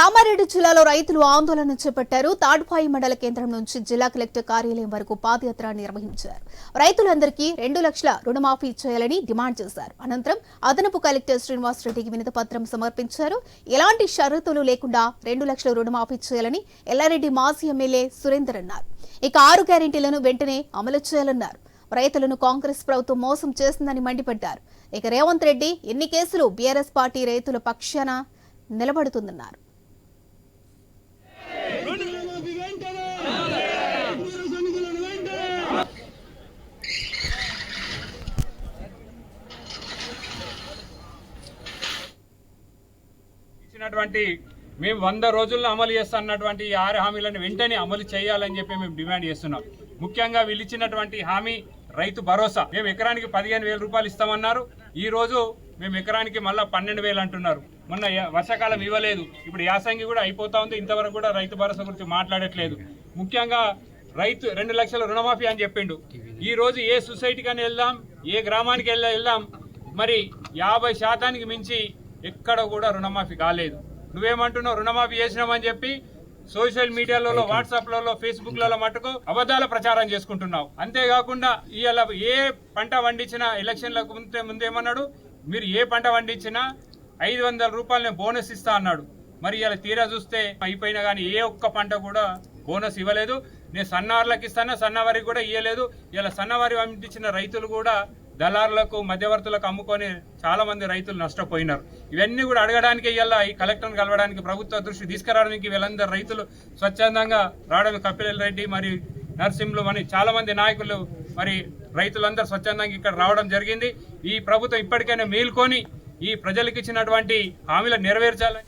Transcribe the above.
కామారెడ్డి జిల్లాలో రైతులు ఆందోళన చేపట్టారు. తాడ్పాయి మండల కేంద్రం నుంచి జిల్లా కలెక్టర్ కార్యాలయం వరకు పాదయాత్ర నిర్వహించారు. రైతులందరికీ రెండు లక్షల రుణమాఫీ చేయాలని డిమాండ్ చేశారు. అనంతరం అదనపు కలెక్టర్ శ్రీనివాస్ రెడ్డికి వినతి పత్రం సమర్పించారు. ఎలాంటి షరతులు లేకుండా రెండు లక్షల రుణమాఫీ చేయాలని ఎల్లారెడ్డి మాజీ ఎమ్మెల్యే సురేందర్ అన్నారు. ఇక ఆరు గ్యారెంటీలను వెంటనే అమలు చేయాలన్నారు. రైతులను కాంగ్రెస్ ప్రభుత్వం మోసం చేస్తుందని మండిపడ్డారు. ఇక రేవంత్ రెడ్డి ఎన్ని కేసులు బీఆర్ఎస్ పార్టీ రైతుల పక్షాన నిలబడుతుందన్నారు రుణమాఫీ వెంటనే మీరు సమితులను వెంటనే ఇచ్చినటువంటి మేము వంద రోజుల్లో అమలు చేస్తున్నటువంటి ఈ ఆరు హామీలను వెంటనే అమలు చేయాలని చెప్పి మేము డిమాండ్ చేస్తున్నాం. ముఖ్యంగా వీళ్ళు ఇచ్చినటువంటి హామీ రైతు భరోసా. మేము ఎకరానికి పదిహేను వేల రూపాయలు ఇస్తామన్నారు. ఈ రోజు మేము ఎకరానికి మళ్ళీ పన్నెండు వేలు అంటున్నారు. మొన్న వర్షాకాలం ఇవ్వలేదు. ఇప్పుడు యాసంగి కూడా అయిపోతా ఉంది. ఇంతవరకు కూడా రైతు భరోసా గురించి మాట్లాడట్లేదు. ముఖ్యంగా రైతు రెండు లక్షల రుణమాఫీ అని చెప్పిండు. ఈ రోజు ఏ అని వెళ్దాం ఏ గ్రామానికి వెళ్ళి వెళ్దాం. మరి యాభై శాతానికి మించి ఎక్కడ కూడా రుణమాఫీ కాలేదు. నువ్వేమంటున్నావు? రుణమాఫీ చేసినామని చెప్పి సోషల్ మీడియాలలో వాట్సాప్లలో ఫేస్బుక్లలో మటుకు అబద్ధాల ప్రచారం చేసుకుంటున్నావు. అంతేకాకుండా ఇవాళ ఏ పంట పండించినా ఎలక్షన్లకు ముందే ముందేమన్నాడు? మీరు ఏ పంట పండించినా ఐదు వందల రూపాయలు నేను బోనస్ ఇస్తా అన్నాడు. మరి ఇలా తీరా చూస్తే అయిపోయినా కానీ ఏ ఒక్క పంట కూడా బోనస్ ఇవ్వలేదు. నేను సన్నవారులకు ఇస్తాను సన్నవారికి కూడా ఇవ్వలేదు ఇలా సన్నవారి పంపించిన రైతులు కూడా దళారులకు మధ్యవర్తులకు అమ్ముకొని చాలామంది రైతులు నష్టపోయినారు. ఇవన్నీ కూడా అడగడానికి ఇవాళ ఈ కలెక్టర్ని కలవడానికి ప్రభుత్వ దృష్టి తీసుకురావడానికి వీళ్ళందరూ రైతులు స్వచ్ఛందంగా రావడం కపిల్ రెడ్డి మరి నర్సింహులు మరి చాలామంది నాయకులు మరి రైతులందరూ స్వచ్ఛందంగా ఇక్కడ రావడం జరిగింది. ఈ ప్రభుత్వం ఇప్పటికైనా మేల్కొని ఈ ప్రజలకు ఇచ్చినటువంటి హామీలను నెరవేర్చాలని